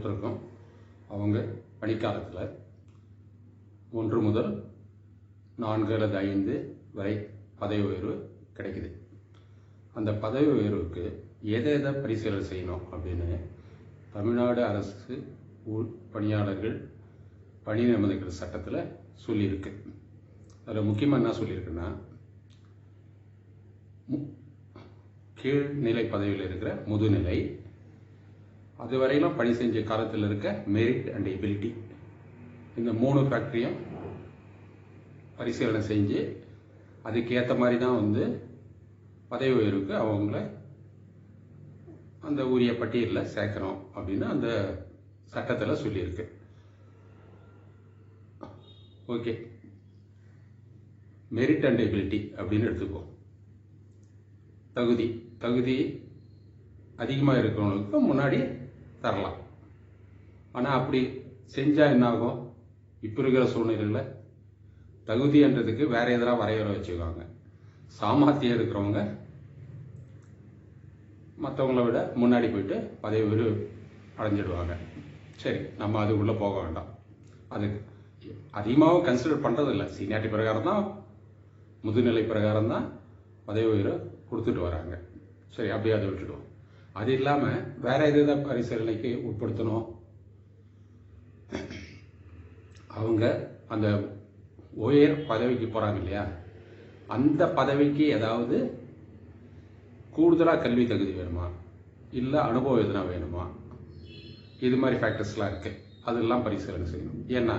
ஒவ்வொருத்தருக்கும் அவங்க பணிக்காலத்தில் ஒன்று முதல் நான்கு அல்லது ஐந்து வரை பதவி உயர்வு கிடைக்குது. அந்த பதவி உயர்வுக்கு எதை எதை பரிசீலனை செய்யணும் அப்படின்னு தமிழ்நாடு அரசு ஊர் பணியாளர்கள் பணி நியமனங்கள் சட்டத்தில் சொல்லியிருக்கு. அதில் முக்கியமாக என்ன சொல்லியிருக்குன்னா கீழ்நிலை பதவியில் இருக்கிற முதுநிலை அதுவரையிலும் பணி செஞ்ச காலத்தில் இருக்க மெரிட் அண்ட் எபிலிட்டி இந்த மூணு ஃபேக்டரியும் பரிசீலனை செஞ்சு அதுக்கு ஏற்ற மாதிரி தான் வந்து பதவி உயர்வுக்கு அவங்கள அந்த உரிய பட்டியலில் சேர்க்கணும் அப்படின்னு அந்த சட்டத்தில் சொல்லியிருக்கு. ஓகே. மெரிட் அண்ட் எபிலிட்டி அப்படின்னு எடுத்துக்கோ தகுதி. தகுதி அதிகமாக இருக்கிறவங்களுக்கு முன்னாடி தரலாம். ஆனால் அப்படி செஞ்சால் என்ன ஆகும் இப்போ இருக்கிற சூழ்நிலையில் தகுதின்றதுக்கு வேற எதிராக வரையறை வச்சுக்குவாங்க. சாமர்த்தியம் இருக்கிறவங்க மற்றவங்கள விட முன்னாடி போயிட்டு பதவி உயர்வு அடைஞ்சிடுவாங்க. சரி நம்ம அதுக்குள்ளே போக வேண்டாம். அதுக்கு அதிகமாகவும் கன்சிடர் பண்ணுறதில்ல சீனியாரிட்டி பிரகாரம் தான் முதுநிலை பிரகாரம் தான் பதவி உயர்வு கொடுத்துட்டு வராங்க. சரி அப்படியே அதை விட்டுடுவோம். அது இல்லாமல் வேற எது எதை பரிசீலனைக்கு உட்படுத்தணும்? அவங்க அந்த உயர் பதவிக்கு போகிறாங்க இல்லையா? அந்த பதவிக்கு ஏதாவது கூடுதலாக கல்வி தகுதி வேணுமா? இல்லை அனுபவம் எதுனா வேணுமா? இது மாதிரி ஃபேக்டர்ஸ்லாம் இருக்குது அதெல்லாம் பரிசீலனை செய்யணும். ஏன்னா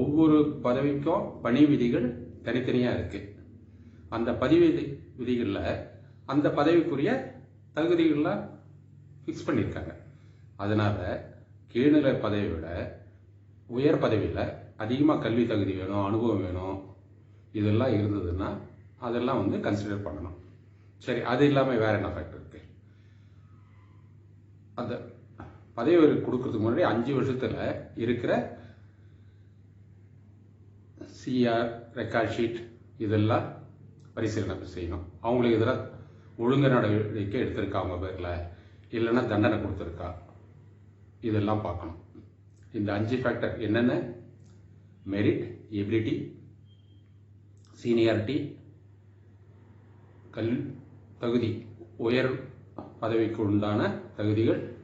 ஒவ்வொரு பதவிக்கும் பணி விதிகள் தனித்தனியாக இருக்குது அந்த பதவி விதிகளில் அந்த பதவிக்குரிய தகுதிகள்லாம் ஃபிக்ஸ் பண்ணியிருக்காங்க அதனால் கீழ்நிலை பதவியை விட உயர் பதவியில் அதிகமாக கல்வி தகுதி வேணும் அனுபவம் வேணும் இதெல்லாம் இருந்ததுன்னா அதெல்லாம் வந்து கன்சிடர் பண்ணணும். சரி அது இல்லாமல் வேறு என்ன ஃபேக்டர் இருக்குது அந்த பதவி கொடுக்கறதுக்கு முன்னாடி அஞ்சு வருஷத்தில் இருக்கிற சிஆர் ரெக்கார்ட் ஷீட் இதெல்லாம் பரிசீலனை செய்யணும். அவங்களுக்கு எதிராக ஒழுங்கு நடவடிக்கை எடுத்திருக்கா அவங்க பேரில்? இல்லைன்னா தண்டனை கொடுத்துருக்கா? இதெல்லாம் பார்க்கணும். இந்த அஞ்சு ஃபேக்டர் என்னென்ன? மெரிட் எபிலிட்டி சீனியாரிட்டி கல் தகுதி உயர் பதவிக்கு உண்டான தகுதிகள்.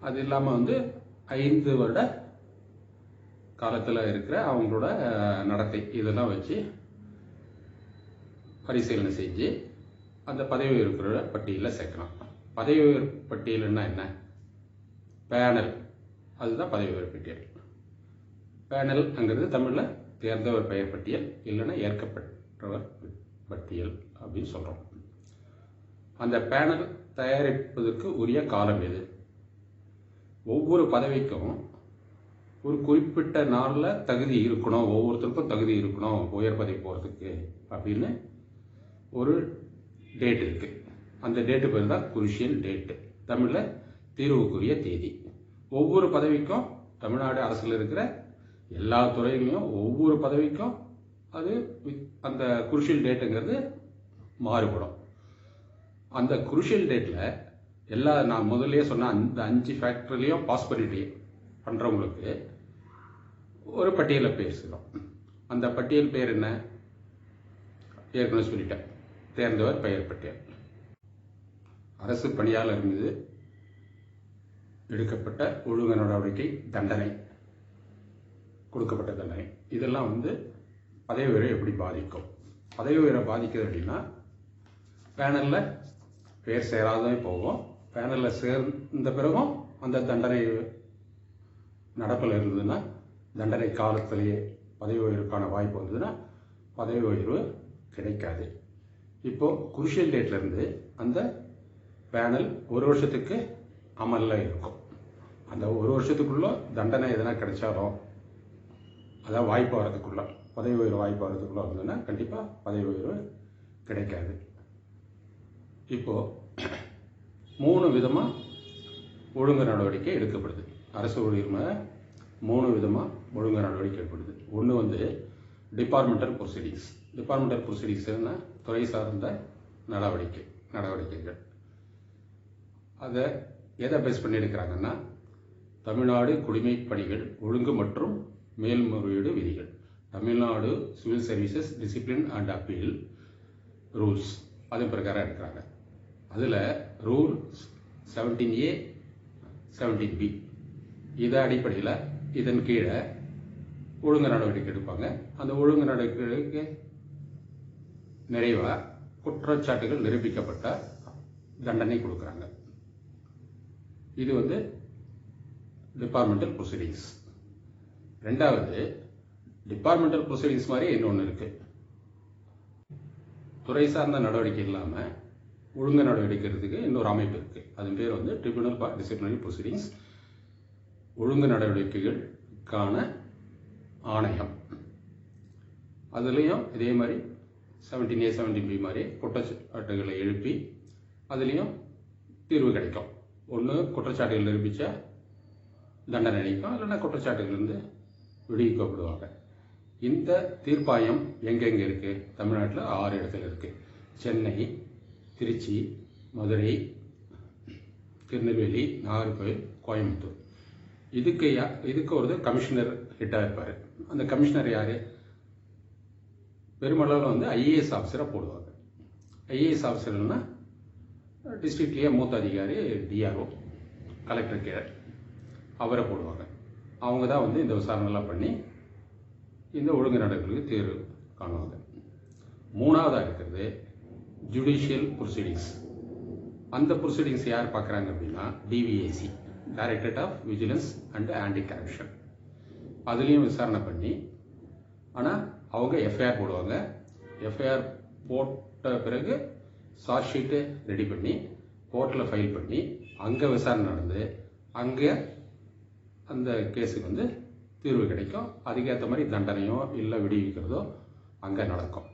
அது இல்லாமல் வந்து ஐந்து வருட காலத்தில் இருக்கிற அவங்களோட நடத்தை. இதெல்லாம் வச்சு பரிசீலனை செஞ்சு அந்த பதவி உயர்வுகளோட பட்டியலில் சேர்க்கணும் பதவி உயர் பட்டியல்னா என்ன? பேனல். அதுதான் பதவி உயர் பட்டியல். பேனல்ங்கிறது தமிழில் தேர்ந்தவர் பெயர் பட்டியல் இல்லைன்னா ஏற்கப்பட்டவர் பட்டியல் அப்படின்னு சொல்கிறோம் அந்த பேனல் தயாரிப்பதற்கு உரிய காலம் எது? ஒவ்வொரு பதவிக்கும் ஒரு குறிப்பிட்ட நாளில் தகுதி இருக்கணும் ஒவ்வொருத்தருக்கும் தகுதி இருக்கணும் உயர் பதவி போகிறதுக்கு அப்படின்னு ஒரு டேட் இருக்கு. அந்த டேட்டு பேர் தான் குருஷியல் டேட்டு தமிழில் தீர்வுக்குரிய தேதி. ஒவ்வொரு பதவிக்கும் தமிழ்நாடு அரசில் இருக்கிற எல்லா துறையிலையும் ஒவ்வொரு பதவிக்கும் அது அந்த குருஷியல் டேட்டுங்கிறது மாறுபடும். அந்த குருஷியல் டேட்டில் எல்லா நான் முதல்லயே சொன்ன அந்த அஞ்சு ஃபேக்டரிலையும் பாஸ் பண்ணிட்டு பண்ணுறவங்களுக்கு ஒரு பட்டியலில் பேசுகிறோம் அந்த பட்டியல் பேர் என்ன? ஏற்கனவே சொல்லிட்டேன். தேர்ந்தவர் பெயர் பட்டியல் அரசு பணியாளர் மீது எடுக்கப்பட்ட ஒழுங்கு நடவடிக்கை தண்டனை கொடுக்கப்பட்ட தண்டனை. இதெல்லாம் வந்து பதவி உயரை எப்படி பாதிக்கும்? பதவி உயரை பாதிக்குது அப்படின்னா பேனலில் பேர் சேராதவே போகும். பேனலில் சேர்ந்த பிறகும் அந்த தண்டனை நடப்பில் இருந்ததுன்னா தண்டனை காலத்திலேயே பதவி உயர்வுக்கான வாய்ப்பு வந்ததுன்னா பதவி உயர்வு கிடைக்காது. இப்போ குருஷியல் டேட்ல இருந்து அந்த பேனல் ஒரு வருஷத்துக்கு அமலில் இருக்கும். அந்த ஒரு வருஷத்துக்குள்ள தண்டனை எதனா கிடைச்சாலும் அதான் வாய்ப்பு வரதுக்குள்ள பதவி உயர்வு வாய்ப்பு வரதுக்குள்ள இருந்ததுன்னா கண்டிப்பாக பதவி உயர்வு கிடைக்காது. இப்போ மூணு விதமாக ஒழுங்கு நடவடிக்கை எடுக்கப்படுது. அரசு ஊழியர் மூணு விதமாக ஒழுங்கு நடவடிக்கை எடுக்கப்படுது. ஒன்று வந்து டிபார்ட்மெண்டல் ப்ரொசீடிங்ஸ் டிபார்ட்மெண்டல் ப்ரொசீடிங்ஸ்னா துறை சார்ந்த நடவடிக்கை நடவடிக்கைகள். அதை எதை பேஸ் பண்ணி எடுக்கிறாங்கன்னா தமிழ்நாடு குடிமை பணிகள் ஒழுங்கு மற்றும் மேல்முறையீடு விதிகள். Tamil Nadu civil services discipline and appeal rules அது பிரகாரம் எடுக்கிறாங்க. அதில் rule seventeen A seventeen B இதை அடிப்படையில் இதன் கீழே ஒழுங்கு நடவடிக்கை எடுப்பாங்க. அந்த ஒழுங்கு நடவடிக்கைக்கு நிறைவாக குற்றச்சாட்டுகள் நிரூபிக்கப்பட்ட தண்டனை கொடுக்குறாங்க. இது வந்து டிபார்ட்மெண்டல் ப்ரொசீடிங்ஸ் ரெண்டாவது டிபார்ட்மெண்டல் ப்ரொசீடிங்ஸ் மாதிரி இன்னொன்று இருக்குது துறை சார்ந்த நடவடிக்கை இல்லாமல் ஒழுங்கு நடவடிக்கை எடுக்கிறதுக்கு இன்னொரு அமைப்பு இருக்குது அதன் பேர் வந்து ட்ரிபியூனல் ஃபார் டிசிப்ளினரி ப்ரொசீடிங்ஸ் ஒழுங்கு நடவடிக்கைகளுக்கான ஆணையம். அதுலேயும் இதே மாதிரி செவன்டீன் ஏ செவன்டீன் பி மாதிரி குற்றச்சாட்டுகளை எழுப்பி அதுலேயும் தீர்வு கிடைக்கும். ஒன்று குற்றச்சாட்டுகள் நிரூபித்த தண்டனை அளிக்கும் இல்லைன்னா குற்றச்சாட்டுகளிலிருந்து விடுவிக்கப்படுவாங்க. இந்த தீர்ப்பாயம் எங்கெங்கே இருக்குது தமிழ்நாட்டில் ஆறு இடத்துல இருக்குது சென்னை திருச்சி மதுரை திருநெல்வேலி நாகர்கோவில் கோயம்புத்தூர். இதுக்கு யா இதுக்கு ஒரு கமிஷனர் ஹிட்டாக இருப்பார். அந்த கமிஷனர் யார்? பெருமளவில் வந்து ஐஏஎஸ் ஆஃபீஸராக போடுவாங்க. ஐஏஎஸ் ஆஃபீஸர்னா டிஸ்ட்ரிக்ட்லேயே மூத்த அதிகாரி டிஆர்ஓ கலெக்டர் கீழே. அவரை போடுவாங்க. அவங்க தான் வந்து இந்த விசாரணைலாம் பண்ணி இந்த ஒழுங்கு நடவடிக்கைகளுக்கு தேர்வு காணுவாங்க. மூணாவதாக இருக்கிறது ஜுடிஷியல் ப்ரொசீடிங்ஸ் அந்த ப்ரொசீடிங்ஸ் யார் பார்க்குறாங்க அப்படின்னா DVAC directorate of vigilance and anti corruption அதுலேயும் விசாரணை பண்ணி ஆனால் அவங்க எஃப்ஐஆர் போடுவாங்க. எஃப்ஐஆர் போட்ட பிறகு சார்ஜ் ஷீட்டு ரெடி பண்ணி கோர்ட்டில் ஃபைல் பண்ணி அங்கே விசாரணை நடந்து அங்கே அந்த கேஸுக்கு வந்து தீர்வு கிடைக்கும். அதுக்கேற்ற மாதிரி தண்டனையோ இல்லை விடுவிக்கிறதோ அங்கே நடக்கும்.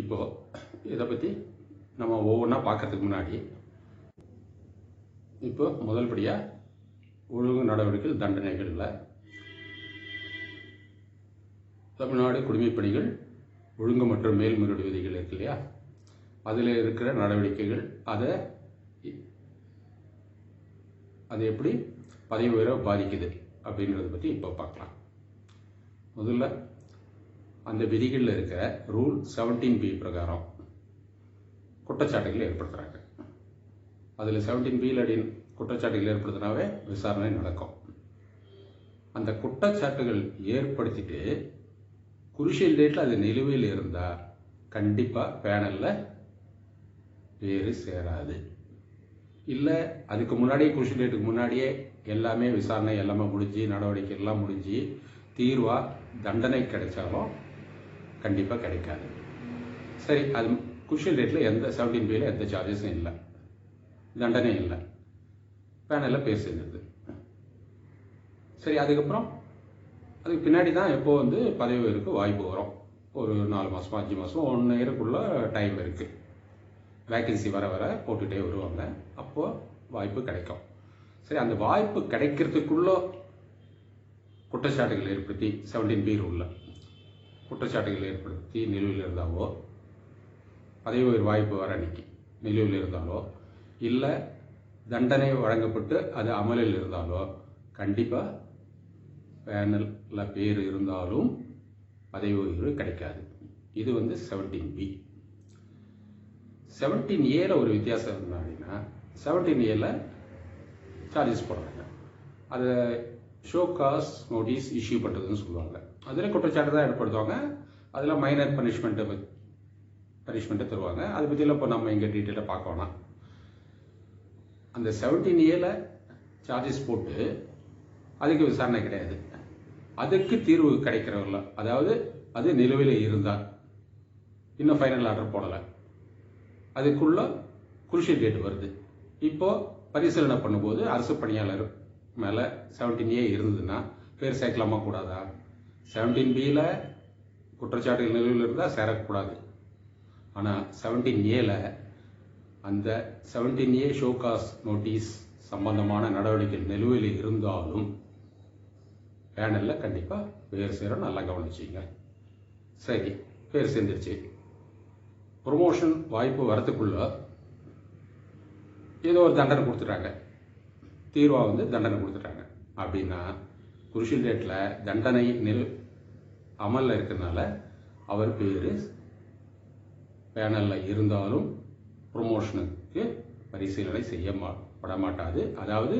இப்போது இதை பற்றி நம்ம ஒவ்வொன்றா பார்க்கறதுக்கு முன்னாடி இப்போ முதல் படியாக ஒழுங்கு நடவடிக்கைகள் தண்டனைகளில் தமிழ்நாடு குடிமைப்பணிகள் ஒழுங்கு மற்றும் மேல்முறையீடு விதிகள் இருக்கு இல்லையா? அதில் இருக்கிற நடவடிக்கைகள் அதை அது எப்படி பதவி உயர பாதிக்குது அப்படிங்கிறத பற்றி இப்போ பார்க்கலாம் முதல்ல அந்த விதிகளில் இருக்கிற ரூல் செவன்டீன் பி பிரகாரம் குற்றச்சாட்டுகள் ஏற்படுத்துகிறாங்க அதில் செவன்டீன் பியில் அடி குற்றச்சாட்டுகள் ஏற்படுத்தினாவே விசாரணை நடக்கும். அந்த குற்றச்சாட்டுகள் ஏற்படுத்திட்டு குருஷியல் டேட்டில் அது நிலுவையில் இருந்தால் கண்டிப்பாக பேனலில் பேர் சேராது. இல்லை அதுக்கு முன்னாடியே குருஷியல் டேட்டுக்கு முன்னாடியே எல்லாமே விசாரணை எல்லாமே முடிஞ்சு நடவடிக்கை எல்லாம் முடிஞ்சு தீர்வாக தண்டனை கிடைச்சாலும் கண்டிப்பாக கிடைக்காது. சரி அது குஷியல் டேட்டில் எந்த செவன்டீன் பியில் எந்த சார்ஜஸும் இல்லை. தண்டனை இல்லை. பேனலில் பேர் சரி அதுக்கப்புறம்? அதுக்கு பின்னாடி தான் எப்போ வந்து பதவி உயர்வுக்கு வாய்ப்பு வரும். ஒரு நாலு மாதம் அஞ்சு மாதம் ஒன் இயருக்குள்ள டைம் இருக்குது வேக்கன்சி வர வர போட்டுகிட்டே வருவாங்க. அப்போது வாய்ப்பு கிடைக்கும். சரி அந்த வாய்ப்பு கிடைக்கிறதுக்குள்ள குற்றச்சாட்டுகள் ஏற்படுத்தி செவன்டீன் பி ரூலில் குற்றச்சாட்டுகள் ஏற்படுத்தி நிலுவையில் இருந்தாவோ பதவி உயர் வாய்ப்பு வர அன்னைக்கு நிலுவையில் இருந்தாலோ இல்லை தண்டனை வழங்கப்பட்டு அது அமலில் இருந்தாலோ கண்டிப்பாக பேனலில் பேர் இருந்தாலும் பதவி உயர்வு கிடைக்காது. இது வந்து செவன்டீன் பி செவன்டீன் ஏல ஒரு வித்தியாசம் என்ன அப்படின்னா செவன்டீன் ஏல சார்ஜஸ் போடுறாங்க. அதை ஷோ காஸ் நோட்டீஸ் இஷ்யூ பண்ணுறதுன்னு சொல்லுவாங்க. அதில் குற்றச்சாட்டு தான் ஏற்படுத்துவாங்க. அதில் மைனர் பனிஷ்மெண்ட்டை பனிஷ்மெண்ட்டை தருவாங்க. அதை பற்றியெல்லாம் இப்போ நம்ம இங்கே டீட்டெயிலாக பார்க்க வேணாம். அந்த செவன்டீன் ஏல சார்ஜஸ் போட்டு அதுக்கு விசாரணை கிடையாது. அதுக்கு தீர்வு கிடைக்கிறவர்கள அதாவது அது நிலுவையில் இருந்தால் இன்னும் ஃபைனல் ஆர்டர் போடலை. அதுக்குள்ள குருஷியல் டேட் வருது. இப்போ பரிசீலனை பண்ணும்போது அரசு பணியாளர் மேலே செவன்டீன் ஏ இருந்ததுன்னா பேர் சேர்க்கலாமா கூடாதா? செவன்டீன் பியில் குற்றச்சாட்டுகள் நிலுவையில் இருந்தால் சேரக்கூடாது. ஆனால் செவன்டீன் ஏல அந்த செவன்டீன் ஏ ஷோகாஸ் நோட்டீஸ் சம்பந்தமான நடவடிக்கை நிலுவையில் இருந்தாலும் பேனலில் கண்டிப்பாக பேர் சேரும் நல்லா கவனிச்சிங்க சரி பேர் சேர்ந்துருச்சு. ப்ரொமோஷன் வாய்ப்பு வரத்துக்குள்ள ஏதோ ஒரு தண்டனை கொடுத்துட்டாங்க. தீர்வாக வந்து தண்டனை கொடுத்துட்டாங்க. அப்படின்னா குருஷில் டேட்டில் தண்டனை நில் அமலில் இருக்கிறதுனால அவர் பேர் பேனலில் இருந்தாலும் ப்ரொமோஷனுக்கு பரிசீலனை செய்ய மா பட மாட்டாது அதாவது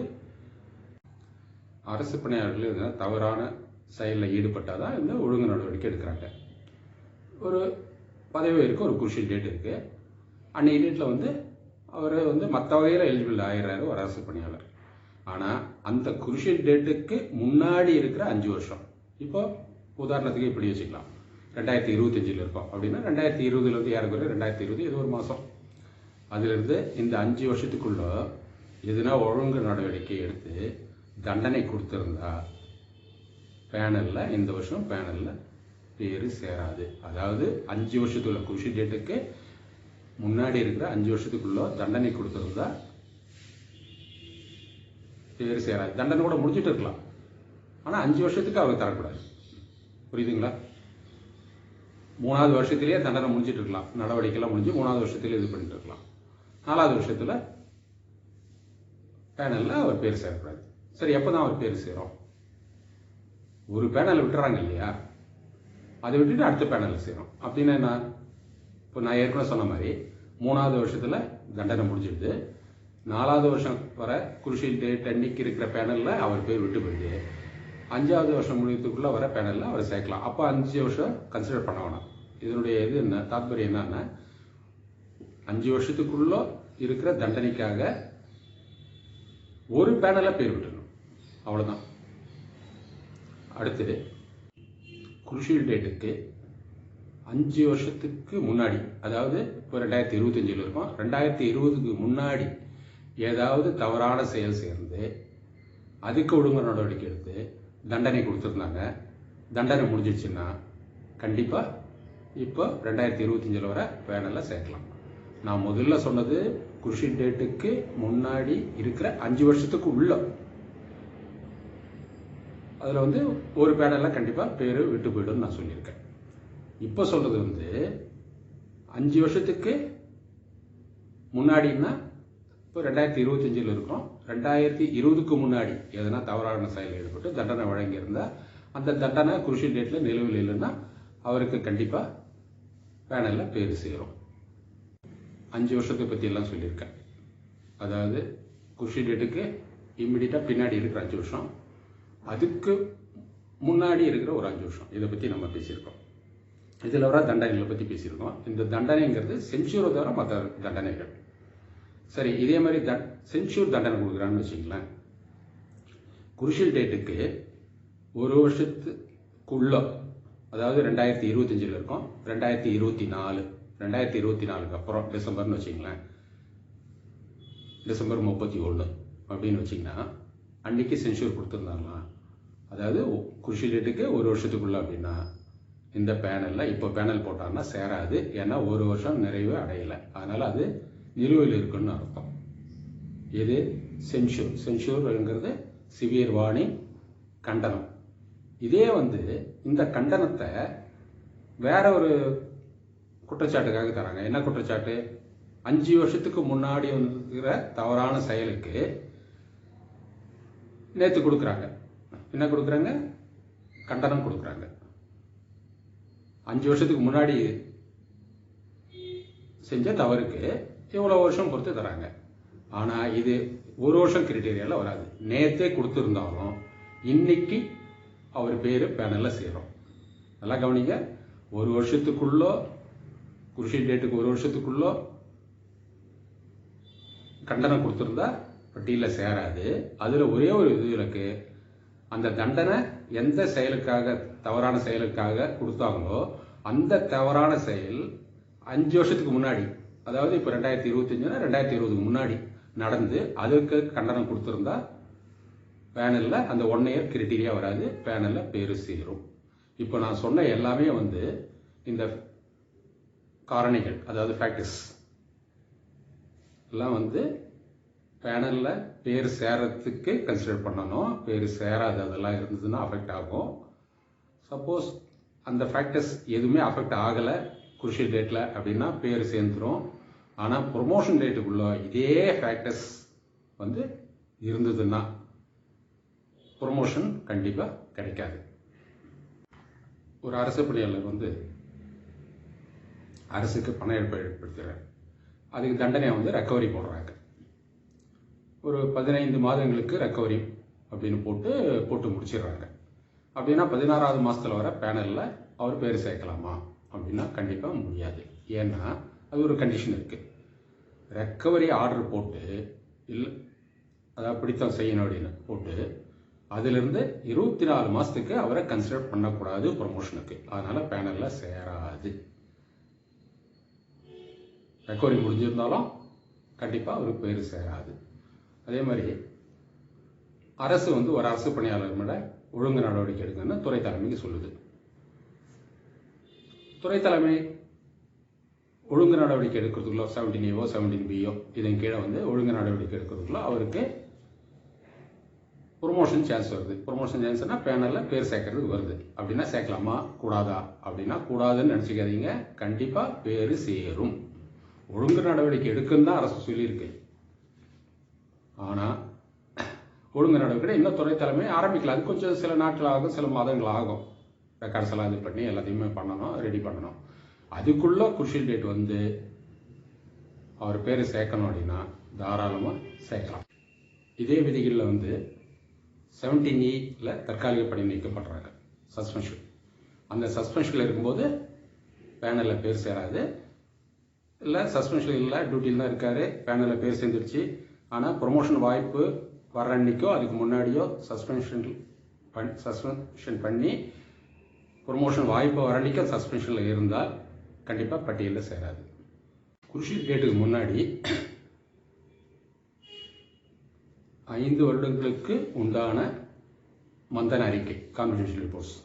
அரசு பணியாளர்கள் எதுனா தவறான செயலில் ஈடுபட்டால் தான் இந்த ஒழுங்கு நடவடிக்கை எடுக்கிறாங்க. ஒரு பதவி இருக்குது ஒரு குருஷியல் டேட் இருக்குது அன்னைக்கு டேட்டில் வந்து அவர் வந்து மற்ற வகையில் எலிஜிபிள் ஆகிறாரு ஒரு அரசு பணியாளர். ஆனால் அந்த குருஷியல் டேட்டுக்கு முன்னாடி இருக்கிற அஞ்சு வருஷம். இப்போ உதாரணத்துக்கு இப்படி வச்சுக்கலாம். ரெண்டாயிரத்தி இருபத்தஞ்சில் இருக்கோம். அப்படின்னா ரெண்டாயிரத்தி இருபதுலேருந்து ஏறக்குறைய ரெண்டாயிரத்தி இருபது இது ஒரு மாதம் அதிலிருந்து இந்த அஞ்சு வருஷத்துக்குள்ளே எதுனா ஒழுங்கு நடவடிக்கை எடுத்து தண்டனை கொடுத்துருந்தா பேனலில் இந்த வருஷம் பேனலில் பேர் சேராது. அதாவது அஞ்சு வருஷத்துக்குள்ள குஷி டேட்டுக்கு முன்னாடி இருக்கிற அஞ்சு வருஷத்துக்குள்ள தண்டனை கொடுத்துருந்தா பேர் சேராது. தண்டனை கூட முடிஞ்சிட்டு இருக்கலாம். ஆனால் அஞ்சு வருஷத்துக்கு அவருக்கு தரக்கூடாது. புரியுதுங்களா? மூணாவது வருஷத்துலேயே தண்டனை முடிஞ்சிட்டு இருக்கலாம். நடவடிக்கைலாம் முடிஞ்சு மூணாவது வருஷத்துலேயே இது பண்ணிட்டு இருக்கலாம். நாலாவது வருஷத்தில் பேனலில் அவர் பேர் சேரக்கூடாது. சரி எப்போ தான் அவர் பேர் சேரும்? ஒரு பேனல் விட்டுறாங்க இல்லையா? அதை விட்டுட்டு அடுத்த பேனலில் சேரும். அப்படின்னா என்ன? இப்போ நான் ஏற்கனவே சொன்ன மாதிரி மூணாவது வருஷத்தில் தண்டனை முடிஞ்சிடுது. நாலாவது வருஷம் வர குருஷியல் டே அன்னைக்கு இருக்கிற பேனலில் அவர் பேர் விட்டு போயிடுது. அஞ்சாவது வருஷம் முடியறதுக்குள்ளே வர பேனலில் அவர் சேர்க்கலாம். அப்போ அஞ்சு வருஷம் கன்சிடர் பண்ண வேணாம் இதனுடைய இது என்ன? தாத்பரியம் என்னன்னா அஞ்சு வருஷத்துக்குள்ள இருக்கிற தண்டனைக்காக ஒரு பேனலில் பேர் விட்டு அவ்வளோதான் அடுத்தது குருஷியல் டேட்டுக்கு அஞ்சு வருஷத்துக்கு முன்னாடி அதாவது இப்போ ரெண்டாயிரத்தி இருபத்தஞ்சில் இருக்கும். ரெண்டாயிரத்தி இருபதுக்கு முன்னாடி ஏதாவது தவறான செயல் சேர்ந்து அதுக்கு ஒழுங்கு நடவடிக்கை எடுத்து தண்டனை கொடுத்துருந்தாங்க. தண்டனை முடிஞ்சிடுச்சுன்னா கண்டிப்பாக இப்போ ரெண்டாயிரத்தி இருபத்தஞ்சில் வர பேனலில் சேர்க்கலாம். நான் முதல்ல சொன்னது குருஷி டேட்டுக்கு முன்னாடி இருக்கிற அஞ்சு வருஷத்துக்கு உள்ள அதில் வந்து ஒரு பேனலில் கண்டிப்பாக பேர் விட்டு போய்டும்னு நான் சொல்லியிருக்கேன். இப்போ சொல்கிறது வந்து அஞ்சு வருஷத்துக்கு முன்னாடின்னா இப்போ ரெண்டாயிரத்தி இருபத்தஞ்சில் இருக்கோம் ரெண்டாயிரத்தி இருபதுக்கு முன்னாடி எதனா தவறான செயல் ஈடுபட்டு தண்டனை வழங்கியிருந்தால் அந்த தண்டனை குருஷியல் டேட்டில் நிலுவையில் இல்லைன்னா அவருக்கு கண்டிப்பாக பேனலில் பேர் சேரும். அஞ்சு வருஷத்தை பற்றியெல்லாம் சொல்லியிருக்கேன். அதாவது குஷி டேட்டுக்கு இம்மிடியட்டாக பின்னாடி இருக்கிற அஞ்சு வருஷம். அதுக்கு முன்னாடி இருக்கிற ஒரு அஞ்சு வருஷம். இதை பற்றி நம்ம பேசியிருக்கோம். இதில் வர தண்டனைகளை பற்றி பேசியிருக்கோம். இந்த தண்டனைங்கிறது சென்சூரை தவிர மற்ற தண்டனைகள். சரி இதே மாதிரி த சென்சூர் தண்டனை கொடுக்குறான்னு வச்சுங்களேன் குருஷியல் டேட்டுக்கு ஒரு வருஷத்துக்குள்ள அதாவது ரெண்டாயிரத்தி இருபத்தஞ்சில் இருக்கும். ரெண்டாயிரத்தி இருபத்தி நாலு ரெண்டாயிரத்தி இருபத்தி நாலுக்கு அப்புறம் டிசம்பர்னு வச்சிங்களேன் டிசம்பர் முப்பத்தி ஒன்று அப்படின்னு வச்சிங்கன்னா அன்னைக்கு சென்சூர் கொடுத்துருந்தாங்களா? அதாவது குருஷி டேட்டுக்கு ஒரு வருஷத்துக்குள்ள அப்படின்னா இந்த பேனலில் இப்போ பேனல் போட்டாங்கன்னா சேராது. ஏன்னா ஒரு வருஷம் நிறைவு அடையலை. அதனால் அது நிலுவையில் இருக்குன்னு அர்த்தம். இது சென்ஷூர் சென்சூர்ங்கிறது சிவியர் வாணி கண்டனம். இதே வந்து இந்த கண்டனத்தை வேற ஒரு குற்றச்சாட்டுக்காக தராங்க. என்ன குற்றச்சாட்டு? அஞ்சு வருஷத்துக்கு முன்னாடி இருக்கிற தவறான செயலுக்கு நேற்று கொடுக்குறாங்க. என்ன கொடுக்குறாங்க? கண்டனம் கொடுக்குறாங்க. அஞ்சு வருஷத்துக்கு முன்னாடி செஞ்ச தவறுக்கு இவ்வளோ வருஷம் பொறுத்து தராங்க. ஆனால் இது ஒரு வருஷம் கிரிட்டீரியாவில் வராது. நேற்றே கொடுத்துருந்தாலும் இன்னைக்கு அவர் பேர் பேனலில் சேரும். நல்லா கவனிங்க. ஒரு வருஷத்துக்குள்ளோ குருஷி டேட்டுக்கு ஒரு வருஷத்துக்குள்ளோ கண்டனம் கொடுத்துருந்தா பட்டியலில் சேராது. அதில் ஒரே ஒரு இது இருக்கு. அந்த தண்டனை எந்த செயலுக்காக தவறான செயலுக்காக கொடுத்தாங்களோ அந்த தவறான செயல் அஞ்சு வருஷத்துக்கு முன்னாடி அதாவது இப்போ ரெண்டாயிரத்தி இருபத்தஞ்சுனா ரெண்டாயிரத்தி இருபதுக்கு முன்னாடி நடந்து அதுக்கு கண்டனம் கொடுத்துருந்தா பேனலில் அந்த ஒன் இயர் கிரிட்டீரியா வராது பேனலில் பேர் சேரும். இப்போ நான் சொன்ன எல்லாமே வந்து இந்த காரணிகள் அதாவது ஃபேக்டர்ஸ் எல்லாம் வந்து பேனலில் பேர் சேரத்துக்கு கன்சிடர் பண்ணணும். பேர் சேராது அதெல்லாம் இருந்ததுன்னா அஃபெக்ட் ஆகும். சப்போஸ் அந்த ஃபேக்டர்ஸ் எதுவுமே அஃபெக்ட் ஆகலை குருஷியல் டேட்டில் அப்படின்னா பேர் சேர்ந்துரும். ஆனால் ப்ரொமோஷன் டேட்டுக்குள்ள இதே ஃபேக்டர்ஸ் வந்து இருந்ததுன்னா ப்ரொமோஷன் கண்டிப்பாக கிடைக்காது. ஒரு அரசு பணியாளர் வந்து அரசுக்கு பணம் ஏற்படுத்துகிறார் அதுக்கு தண்டனையை வந்து ரெக்கவரி போடுறாங்க. ஒரு பதினைந்து மாதங்களுக்கு ரெக்கவரி அப்படின்னு போட்டு போட்டு முடிச்சிடுறாங்க. அப்படின்னா பதினாறாவது மாதத்தில் வர பேனலில் அவர் பேர் சேர்க்கலாமா? அப்படின்னா கண்டிப்பாக முடியாது. ஏன்னா அது ஒரு கண்டிஷன் இருக்குது ரெக்கவரி ஆர்டர் போட்டு இல்லை அதை அப்படித்தான் செய்யணும் அப்படின்னு போட்டு அதிலிருந்து இருபத்தி நாலு மாதத்துக்கு அவரை கன்சிடர் பண்ணக்கூடாது ப்ரொமோஷனுக்கு அதனால் பேனலில் சேராது. ரெக்கவரி முடிஞ்சிருந்தாலும் கண்டிப்பாக அவருக்கு பேர் சேராது. அதே மாதிரி அரசு வந்து ஒரு அரசு பணியாளர் மேலே ஒழுங்கு நடவடிக்கை எடுக்கணும்னு துறை தலைமைக்கு சொல்லுது. துறை தலைமை ஒழுங்கு நடவடிக்கை எடுக்கிறதுக்குள்ள செவன்டீன் ஏவோ செவன்டீன் பியோ இதன் கீழே வந்து ஒழுங்கு நடவடிக்கை எடுக்கிறதுக்குள்ள அவருக்கு ப்ரொமோஷன் சான்ஸ் வருது. ப்ரொமோஷன் சான்ஸ்னா பேனலில் பேர் சேர்க்கறதுக்கு வருது. அப்படின்னா சேர்க்கலாமா? கூடாதா? அப்படின்னா கூடாதுன்னு நினச்சிக்காதீங்க. கண்டிப்பாக பேர் சேரும். ஒழுங்கு நடவடிக்கை எடுக்குன்னு தான் அரசு சொல்லியிருக்கு. ஆனால் ஒழுங்கு நடவடிக்கை இன்னும் துறை தலைமை ஆரம்பிக்கல. அது கொஞ்சம் சில நாட்கள் ஆகும் சில மாதங்கள் ஆகும் ரெக்கார்ட்ஸ் எல்லாம் இது பண்ணி எல்லாத்தையுமே பண்ணணும் ரெடி பண்ணணும். அதுக்குள்ள குஷில் டேட் வந்து அவர் பேர் சேர்க்கணும் அப்படின்னா தாராளமாக சேர்க்கலாம். இதே விதிகளில் வந்து செவன்டீன் இயில் e தற்காலிக பணி நீக்கப்படுறாங்க. சஸ்பென்ஷன் அந்த சஸ்பென்ஷனில் இருக்கும்போது பேனலில் பேர் சேராது. இல்லை சஸ்பென்ஷன் இல்லை டியூட்டியில் தான் இருக்காரு. பேனலில் பேர் சேர்ந்துருச்சு. ஆனால் ப்ரொமோஷன் வாய்ப்பு வர்ற அன்னைக்கோ அதுக்கு முன்னாடியோ சஸ்பென்ஷன் பண் சஸ்பென்ஷன் பண்ணி ப்ரொமோஷன் வாய்ப்பு வர அன்றைக்கோ சஸ்பென்ஷனில் இருந்தால் கண்டிப்பாக பட்டியலில் சேராது. குருஷி கேட்டுக்கு முன்னாடி ஐந்து வருடங்களுக்கு உண்டான மந்தன அறிக்கை கான்ஃபிடென்ஷியல் ரிப்போர்ட்ஸ்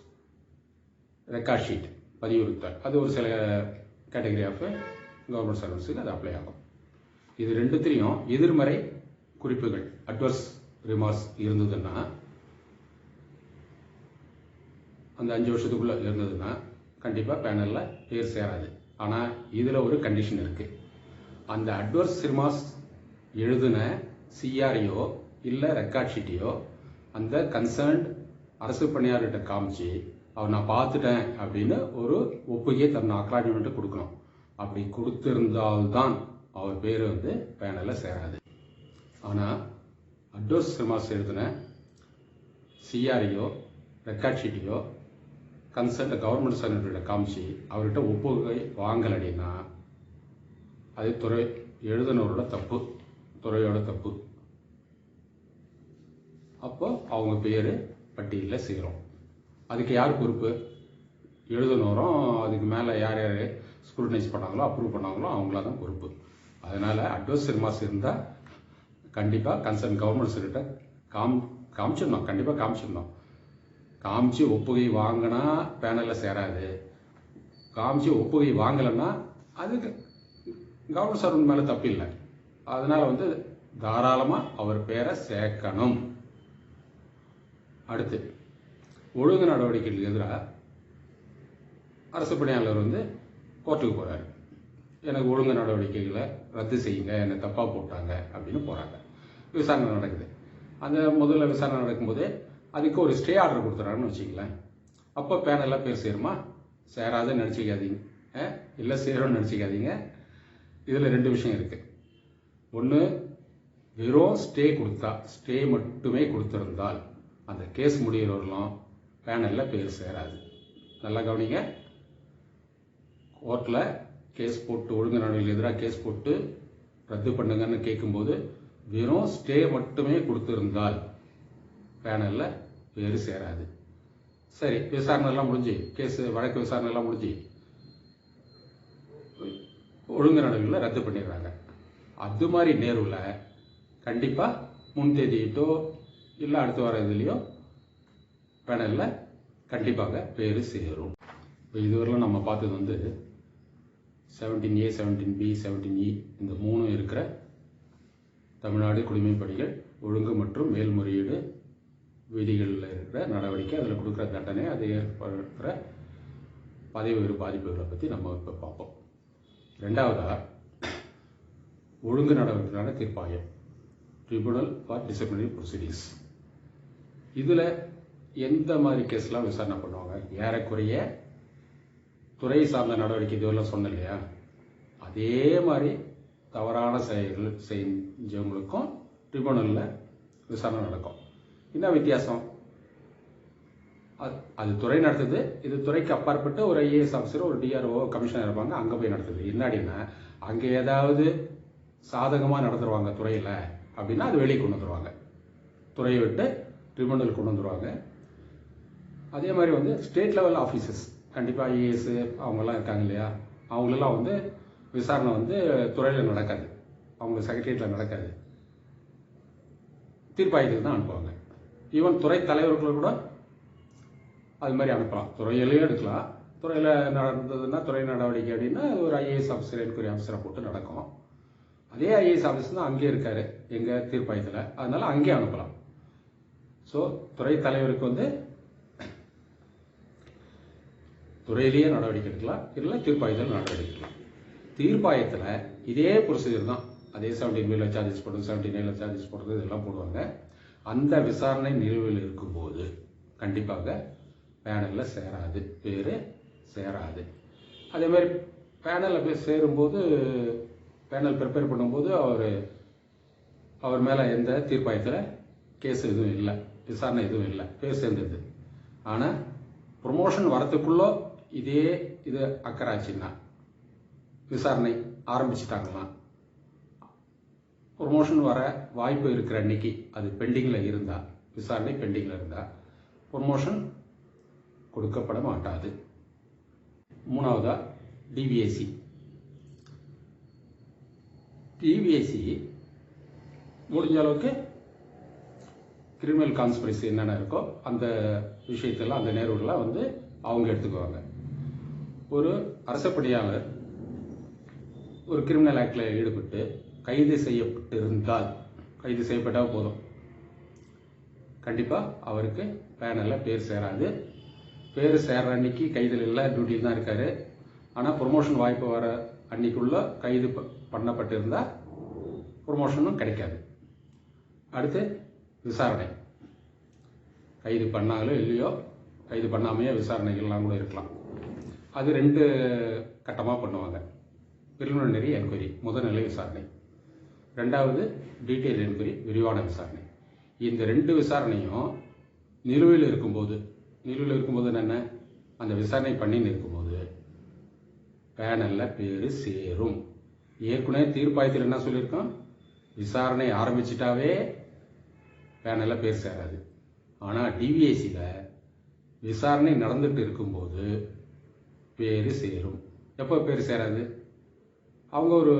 ரெக்கார்ட் ஷீட் பதிவுறுத்தல் அது ஒரு சில கேட்டகரி ஆஃப் கவர்மெண்ட் சர்வீஸுக்கு அது அப்ளை ஆகும். இது ரெண்டுத்திலையும் எதிர்மறை குறிப்புகள் அட்வர்ஸ் ரிமார்க்ஸ் இருந்ததுன்னா அந்த அஞ்சு வருஷத்துக்குள்ளே இருந்ததுன்னா கண்டிப்பாக பேனலில் பேர் சேராது. ஆனால் இதில் ஒரு கண்டிஷன் இருக்குது அந்த அட்வர்ஸ் ரிமார்க்ஸ் எழுதின சிஆர்ஐயோ இல்லை ரெக்கார்ட் ஷீட்டையோ அந்த கன்சர்ன்ட் அரசு பணியாளர்கிட்ட காமிச்சு அவர் நான் பார்த்துட்டேன் அப்படின்னு ஒரு ஒப்புகையை தன் அக்ராடிமெண்ட்டு கொடுக்கணும். அப்படி கொடுத்திருந்தால்தான் அவர் பேர் வந்து பேனலில் சேராது. ஆனால் அட்வர்ஸ் ரிமார்க்ஸ் எழுதின சிஆர்ஐயோ ரெக்கார்ட் ஷீட்டையோ கன்சர்ன் கவர்மெண்ட் சர்வெண்ட்டோட காமிச்சு அவர்கிட்ட ஒப்புகை வாங்கலடினா அது துறை எழுதினவரோட தப்பு துறையோட தப்பு. அப்போ அவங்க பேர் பட்டியலில் சேரும். அதுக்கு யார் பொறுப்பு? எழுதினோரும் அதுக்கு மேலே யார் யார் ஸ்க்ரூட்டனைஸ் பண்ணாங்களோ அப்ரூவ் பண்ணாங்களோ அவங்கள தான் பொறுப்பு. அதனால் அட்வைஸ் ரிமார்க்ஸ் இருந்தால் கண்டிப்பாக கன்சர்ன் கவர்மெண்ட் சர்வெண்ட்டை காம் காமிச்சிடணும் கண்டிப்பாக காமிச்சிடணும். காமிச்சு ஒப்புகை வாங்கினா பேனலில் சேராது. காமிச்சு ஒப்புகை வாங்கலைன்னா அதுக்கு கவர்மெண்ட் சர்வன் மேலே தப்பு இல்லை. அதனால் வந்து தாராளமாக அவர் பேரை சேர்க்கணும். அடுத்து ஒழுங்கு நடவடிக்கைகளுக்கு எதிராக அரசு பணியாளர் வந்து கோர்ட்டுக்கு போகிறாரு எனக்கு ஒழுங்கு நடவடிக்கைகளை ரத்து செய்யுங்க என்னை தப்பாக போட்டாங்க அப்படின்னு போகிறாங்க விசாரணை நடக்குது. அந்த முதல்ல விசாரணை நடக்கும்போது அதுக்கு ஒரு ஸ்டே ஆர்டர் கொடுத்துறாருன்னு வச்சுங்களேன் அப்போ பேனெல்லாம் பேர் சேருமா? சேராத நினச்சிக்காதீங்க. இல்லை சேரும்னு நினச்சிக்காதீங்க. இதில் ரெண்டு விஷயம் இருக்குது ஒன்று வெறும் ஸ்டே கொடுத்தா ஸ்டே மட்டுமே கொடுத்துருந்தால் அந்த கேஸ் முடிகிறவர்களும் பேனலில் பேர் சேராது. நல்லா கவனிங்க. கோர்ட்டில் கேஸ் போட்டு ஒழுங்கு நடவடிக்கை எதிராக கேஸ் போட்டு ரத்து பண்ணுங்கன்னு கேட்கும்போது வெறும் ஸ்டே மட்டுமே கொடுத்துருந்தால் பேனலில் பேர் சேராது. சரி விசாரணதெல்லாம் முடிஞ்சு கேஸ் வழக்கு விசாரணைலாம் முடிஞ்சு ஒழுங்கு நடவடிக்கையில் ரத்து பண்ணிடுறாங்க. அது மாதிரி நேருவில் கண்டிப்பாக முன் தேதியிட்டோ இல்லை அடுத்து வர இதுலேயோ பேனலில் கண்டிப்பாக பேர் சேரும். இப்போ இதுவரையிலும் நம்ம பார்த்தது வந்து seventeen A seventeen B seventeen E இந்த மூணும் இருக்கிற தமிழ்நாடு குடிமைப்பணிகள் ஒழுங்கு மற்றும் மேல்முறையீடு விதிகளில் இருக்கிற நடவடிக்கை அதில் கொடுக்குற தண்டனை அதை ஏற்படுத்துகிற பதவி உயர்வு பாதிப்புகளை பற்றி நம்ம இப்போ பார்ப்போம். ரெண்டாவதாக ஒழுங்கு நடவடிக்கைக்கான தீர்ப்பாயம் ட்ரிபுனல் ஃபார் டிசிப்ளினரி ப்ரொசீடிங்ஸ் இதில் எந்த மாதிரி கேஸ்லாம் விசாரணை பண்ணுவாங்க? ஏறக்குறைய துறை சார்ந்த நடவடிக்கை இதுவெல்லாம் சொன்ன இல்லையா? அதே மாதிரி தவறான செயல்கள் செஞ்சவங்களுக்கும் ட்ரிபுனலில் விசாரணை நடக்கும். என்ன வித்தியாசம்? அது அது துறை நடத்துது. இது துறைக்கு அப்பாற்பட்டு ஒரு ஐஏஎஸ் ஆஃபீஸர் ஒரு டிஆர்ஓ கமிஷனர் இருப்பாங்க. அங்கே போய் நடத்துது. என்னடின்னா அங்கே ஏதாவது சாதகமாக நடத்துருவாங்க துறையில் அப்படின்னா அது வெளியே கொண்டு வந்துருவாங்க. துறையை விட்டு ட்ரிபுனல் கொண்டு வந்துருவாங்க. அதே மாதிரி வந்து ஸ்டேட் லெவல் ஆஃபீஸர்ஸ் கண்டிப்பாக ஐஏஎஸ் அவங்கெல்லாம் இருக்காங்க இல்லையா? அவங்களெல்லாம் வந்து விசாரணை வந்து துறையில் நடக்காது. அவங்க செக்ரட்டரியேட்டில் நடக்காது. தீர்ப்பாயத்துக்கு தான் அனுப்புவாங்க. ஈவன் துறை தலைவர்கள் கூட அது மாதிரி அனுப்பலாம். துறையிலையும் எடுக்கலாம். துறையில் நடந்ததுன்னா துறை நடவடிக்கை அப்படின்னா ஒரு ஐஏஎஸ் ஆஃபீஸர் என்கொயரி ஆஃபீஸரை போட்டு நடக்கும். அதே ஐஏஎஸ் ஆஃபீஸர் தான் அங்கேயே இருக்கார் எங்கள் தீர்ப்பாயத்தில். அதனால் அங்கேயே அனுப்பலாம். ஸோ துறை தலைவருக்கு வந்து துறையிலேயே நடவடிக்கை எடுக்கலாம். இல்லை தீர்ப்பாயத்தில் நடவடிக்கை எடுக்கலாம். தீர்ப்பாயத்தில் இதே ப்ரொசீஜர் தான். அதே செவன்டீன் மேல சார்ஜஸ் போடுறது செவன்டி நைனில் சார்ஜஸ் போடுறது இதெல்லாம் போடுவாங்க. அந்த விசாரணை நிலுவையில் இருக்கும்போது கண்டிப்பாக பேனலில் சேராது. பேர் சேராது. அதேமாதிரி பேனலில் போய் சேரும்போது பேனல் ப்ரிப்பேர் பண்ணும்போது அவர் அவர் மேலே எந்த தீர்ப்பாயத்தில் கேஸ் எதுவும் இல்லை. விசாரணை எதுவும் இல்லை. பேர் சேர்ந்தது. ஆனால் ப்ரொமோஷன் வரத்துக்குள்ளே இதே இது அக்கறாச்சுன்னா விசாரணை ஆரம்பிச்சிட்டாங்களாம் ப்ரொமோஷன் வர வாய்ப்பு இருக்கிற அன்னைக்கு அது பெண்டிங்கில் இருந்தா விசாரணை பெண்டிங்கில் இருந்தா ப்ரொமோஷன் கொடுக்கப்பட மாட்டாது. மூணாவதா டிவிஎஸ்சி டிவிஎஸ்சி முடிஞ்ச அளவுக்கு கிரிமினல் கான்ஸ்பிரசி என்னென்ன இருக்கோ அந்த விஷயத்தெல்லாம் அந்த நேர்வுகள்லாம் வந்து அவங்க எடுத்துக்குவாங்க. ஒரு அரச ஒரு கிரிமினல் ஆக்டில் ஈடுபட்டு கைது செய்யப்பட்டு இருந்தால் கைது செய்யப்பட்டால் போதும். கண்டிப்பாக அவருக்கு பேனலில் பேர் சேராது. பேர் சேர்ற அன்னைக்கு கைதில் இல்லை டியூட்டியில் தான் இருக்கார். ஆனால் ப்ரொமோஷன் வாய்ப்பு வர அன்னைக்குள்ளே கைது ப- பண்ணப்பட்டிருந்தால் ப்ரொமோஷனும் கிடைக்காது. அடுத்து விசாரணை. கைது பண்ணாங்களோ இல்லையோ கைது பண்ணாமையே விசாரணைகள்லாம் கூட இருக்கலாம். அது ரெண்டு கட்டமாக பண்ணுவாங்க. பிரிலிமினரி என்கொயரி முதல்நிலை விசாரணை. ரெண்டாவது டீட்டெயில் என்கொயரி விரிவான விசாரணை. இந்த ரெண்டு விசாரணையும் நிலுவையில் இருக்கும்போது நிலுவையில் இருக்கும்போது என்ன அந்த விசாரணை பண்ணின்னு இருக்கும்போது பேனலில் பேர் சேரும். ஏற்கனவே தீர்ப்பாயத்தில் என்ன சொல்லியிருக்கோம்? விசாரணை ஆரம்பிச்சிட்டாவே பேனலில் பேர் சேராது. ஆனால் டிவிஎஸ்சியில் விசாரணை நடந்துட்டு இருக்கும்போது பேர் சேரும். எப்போ பேர் சேராது? அவங்க ஒரு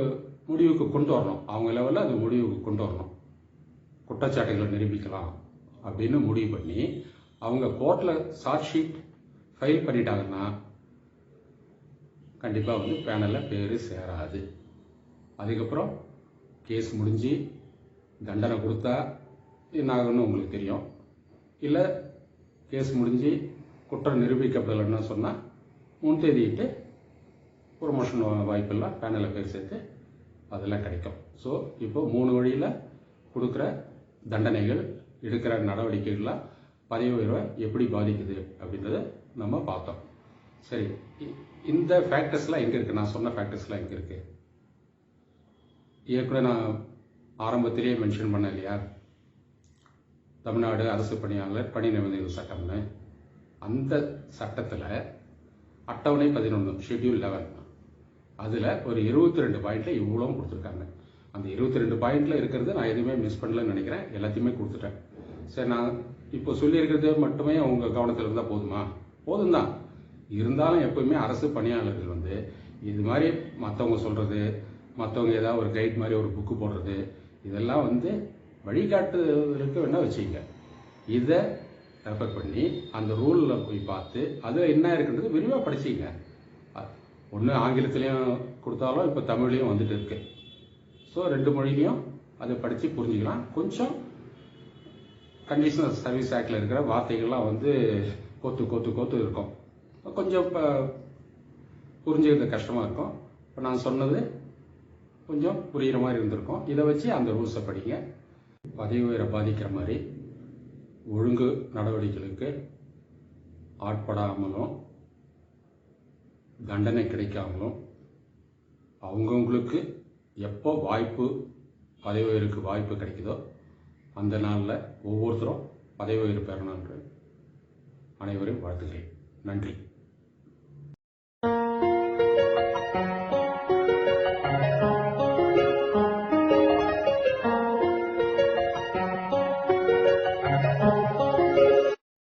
முடிவுக்கு கொண்டு வரணும். அவங்க லெவலில் அது முடிவுக்கு கொண்டு வரணும். குற்றச்சாட்டுகளை நிரூபிக்கலாம் அப்படின்னு முடிவு பண்ணி அவங்க கோர்ட்டில் சார்ஜ் ஷீட் ஃபைல் பண்ணிட்டாங்கன்னா கண்டிப்பாக வந்து பேனலில் பேர் சேராது. அதுக்கப்புறம் கேஸ் முடிஞ்சு தண்டனை கொடுத்தா என்ன ஆகுன்னு உங்களுக்கு தெரியும். இல்லை கேஸ் முடிஞ்சு குற்றம் நிரூபிக்கப்படலைன்னு சொன்னால் முன்தேதியிட்டு ப்ரொமோஷன் வாய்ப்பெல்லாம் பேனலில் பேர் சேர்த்து அதெல்லாம் கிடைக்கும். ஸோ இப்போ மூணு வழியில் கொடுக்குற தண்டனைகள் எடுக்கிற நடவடிக்கைகள்லாம் பதவி உயர்வை எப்படி பாதிக்குது அப்படின்றத நம்ம பார்த்தோம். சரி இ- இந்த ஃபேக்டர்ஸ்லாம் எங்கே இருக்குது நான் சொன்ன ஃபேக்டர்ஸ்லாம் எங்கே இருக்குது ஏற்கனவே நான் ஆரம்பத்திலேயே மென்ஷன் பண்ணேன் இல்லையா? தமிழ்நாடு அரசு பணியாளர் பணி நிபந்தனைகள் சட்டம்னு. அந்த சட்டத்தில் அட்டவணை பதினொன்று ஷெட்யூல் லெவன் அதில் ஒரு இருபத்தி ரெண்டு பாயிண்ட்ல இவ்வளோவும் கொடுத்துருக்காங்க. அந்த இருபத்தி ரெண்டு பாயிண்ட்டில் இருக்கிறது நான் எதுவுமே மிஸ் பண்ணலன்னு நினைக்கிறேன். எல்லாத்தையுமே கொடுத்துட்டேன். சரி நான் இப்போ சொல்லியிருக்கிறது மட்டுமே அவங்க கவனத்தில் இருந்தால் போதுமா? போதும் தான் இருந்தாலும் எப்பவுமே அரசு பணியாளர்கள் வந்து இது மாதிரி மற்றவங்க சொல்கிறது மற்றவங்க ஏதாவது ஒரு கைட் மாதிரி ஒரு புக்கு போடுறது இதெல்லாம் வந்து வழிகாட்டுதலுக்கு வேணால் வச்சுக்கங்க. இதை ரெஃபர் பண்ணி அந்த ரூலில் போய் பார்த்து அதில் என்ன இருக்குன்றது விரிவாக படிச்சிங்க ஒன்று ஆங்கிலத்திலையும் கொடுத்தாலும் இப்போ தமிழ்லையும் வந்துட்டு இருக்கு. ஸோ ரெண்டு மொழிலையும் அதை படித்து புரிஞ்சுக்கலாம். கொஞ்சம் கண்டிஷனல் சர்வீஸ் ஆக்டில் இருக்கிற வார்த்தைகள்லாம் வந்து கோத்து கோத்து கோத்து இருக்கும். கொஞ்சம் இப்போ புரிஞ்சுக்கிறது கஷ்டமாக இருக்கும். இப்போ நான் சொன்னது கொஞ்சம் புரிகிற மாதிரி இருந்திருக்கும். இதை வச்சு அந்த ரூல்ஸை படிங்க. பதவி உயரை பாதிக்கிற மாதிரி ஒழுங்கு நடவடிக்கைகளுக்கு ஆட்படாமலும் தண்டனை கிடைக்காமலும் அவங்கவுங்களுக்கு எப்போ வாய்ப்பு பதவி உயருக்கு வாய்ப்பு கிடைக்குதோ அந்த நாளில் ஒவ்வொருத்தரும் பதவி உயர்வு பெறணுன்ற அனைவரையும் வாழ்த்துகிறேன். நன்றி.